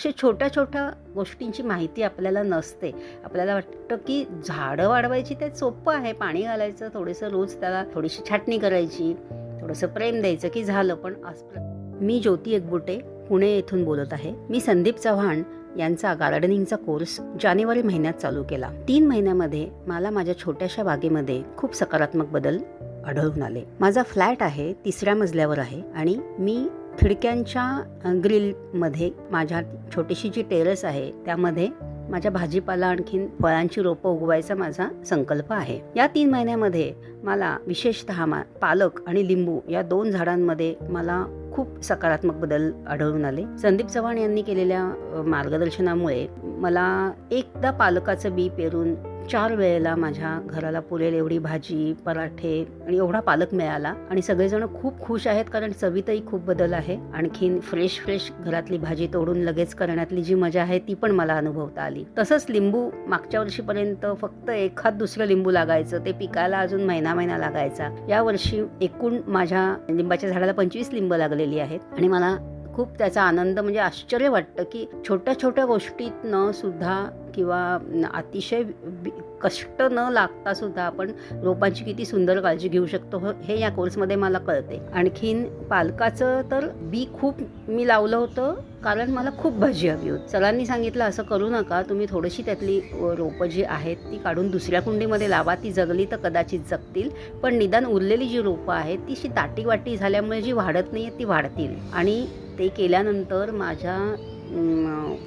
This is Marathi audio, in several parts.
अशा छोट्या छोट्या गोष्टींची माहिती आपल्याला नसते. आपल्याला वाटतं की झाडं वाढवायची ते सोपं आहे. पाणी घालायचं थोडंसं रोज त्याला थोडीशी छाटणी करायची थोडंसं प्रेम द्यायचं की झालं. पण आज मी ज्योती एकबुटे पुणे येथून बोलत आहे. मी संदीप चव्हाण यांचा गार्डनिंगचा कोर्स जानेवारी महिन्यात चालू केला. तीन महिन्यामध्ये मला माझ्या छोट्याशा बागेमध्ये खूप सकारात्मक बदल आढळून आले. माझा फ्लॅट आहे तिसऱ्या मजल्यावर आहे आणि मी खिडक्यांच्या ग्रिलमध्ये माझ्या छोटीशी जी टेरेस आहे त्यामध्ये माझ्या भाजीपाला आणखीन फळांची रोपं उगवायचा माझा संकल्प आहे. या तीन महिन्यामध्ये मला विशेषतः मा पालक आणि लिंबू या दोन झाडांमध्ये मला खूप सकारात्मक बदल आढळून आले. संदीप चव्हाण यांनी केलेल्या मार्गदर्शनामुळे मला एकदा पालकाचं बी पेरून चार वेळेला माझ्या घराला पुरेल एवढी भाजी पराठे आणि एवढा पालक मिळाला आणि सगळेजण खूप खुश आहेत कारण चवीतही खूप बदल आहे. आणखीन फ्रेश फ्रेश घरातली भाजी तोडून लगेच करण्यातली जी मजा आहे ती पण मला अनुभवता आली. तसंच लिंबू मागच्या वर्षीपर्यंत फक्त एखाद दुसरं लिंबू लागायचं ते पिकायला अजून महिना महिना लागायचा. या वर्षी एकूण माझ्या लिंबाच्या झाडाला पंचवीस लिंब लागलेली आहेत आणि मला खूप त्याचा आनंद म्हणजे आश्चर्य वाटतं की छोट्या छोट्या गोष्टीतनं सुद्धा किंवा अतिशय बी- कष्ट न लागता सुद्धा आपण रोपांची किती सुंदर काळजी घेऊ शकतो हे या कोर्समध्ये मला कळते. आणखीन पालकाचं तर बी खूप मी लावलं होतं कारण मला खूप भाजी हवी होती. सरांनी सांगितलं असं करू नका तुम्ही थोडीशी त्यातली रोपं जी आहेत ती काढून दुसऱ्या कुंडीमध्ये लावा ती जगली तर कदाचित जगतील पण निदान उरलेली जी रोपं आहेत ती ताटीवाटी झाल्यामुळे जी वाढत नाही आहेत ती वाढतील. आणि ते केल्यानंतर माझ्या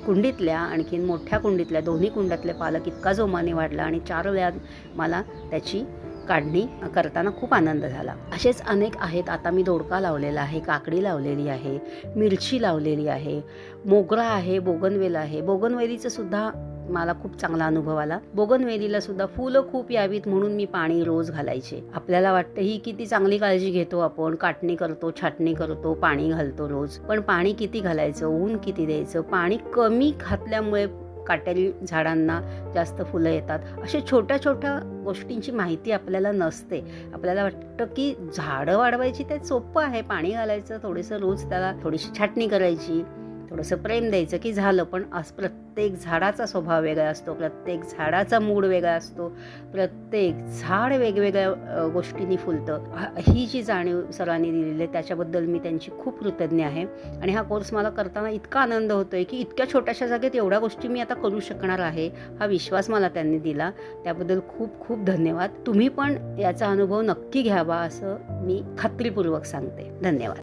कुंडीतल्या आणखीन मोठ्या कुंडीतल्या दोन्ही कुंडातल्या पालक इतका जोमाने वाढला आणि चार वेळा मला त्याची काढणी करताना खूप आनंद झाला. असेच अनेक आहेत. आता मी दोडका लावलेला आहे काकडी लावलेली आहे मिरची लावलेली आहे मोगरा आहे बोगनवेल आहे. बोगनवेलीचं सुद्धा मला खूप चांगला अनुभव आला. बोगनवेलीला सुद्धा फुलं खूप यावीत म्हणून मी पाणी रोज घालायचे. आपल्याला वाटतं ही किती चांगली काळजी घेतो आपण. काटणी करतो छाटणी करतो पाणी घालतो रोज. पण पाणी किती घालायचं? ऊन किती द्यायचं? पाणी कमी घातल्यामुळे काटेरी झाडांना जास्त फुलं येतात. अशा छोट्या छोट्या गोष्टींची माहिती आपल्याला नसते. आपल्याला वाटतं की झाडं वाढवायची ते सोपं आहे. पाणी घालायचं थोडंसं रोज त्याला थोडीशी छाटणी करायची. थोडंसं प्रेम द्यायचं की झालं पण आज प्रत्येक झाडाचा स्वभाव वेगळा असतो प्रत्येक झाडाचा मूड वेगळा असतो प्रत्येक झाड वेगवेगळ्या गोष्टींनी फुलतं. ही जी जाणीव सरांनी दिलेली आहे त्याच्याबद्दल मी त्यांची खूप कृतज्ञ आहे. आणि हा कोर्स मला करताना इतका आनंद होतो आहे की इतक्या छोट्याशा जागेत एवढ्या गोष्टी मी आता करू शकणार आहे हा विश्वास मला त्यांनी दिला. त्याबद्दल खूप खूप धन्यवाद. तुम्ही पण याचा अनुभव नक्की घ्यावा असं मी खात्रीपूर्वक सांगते. धन्यवाद.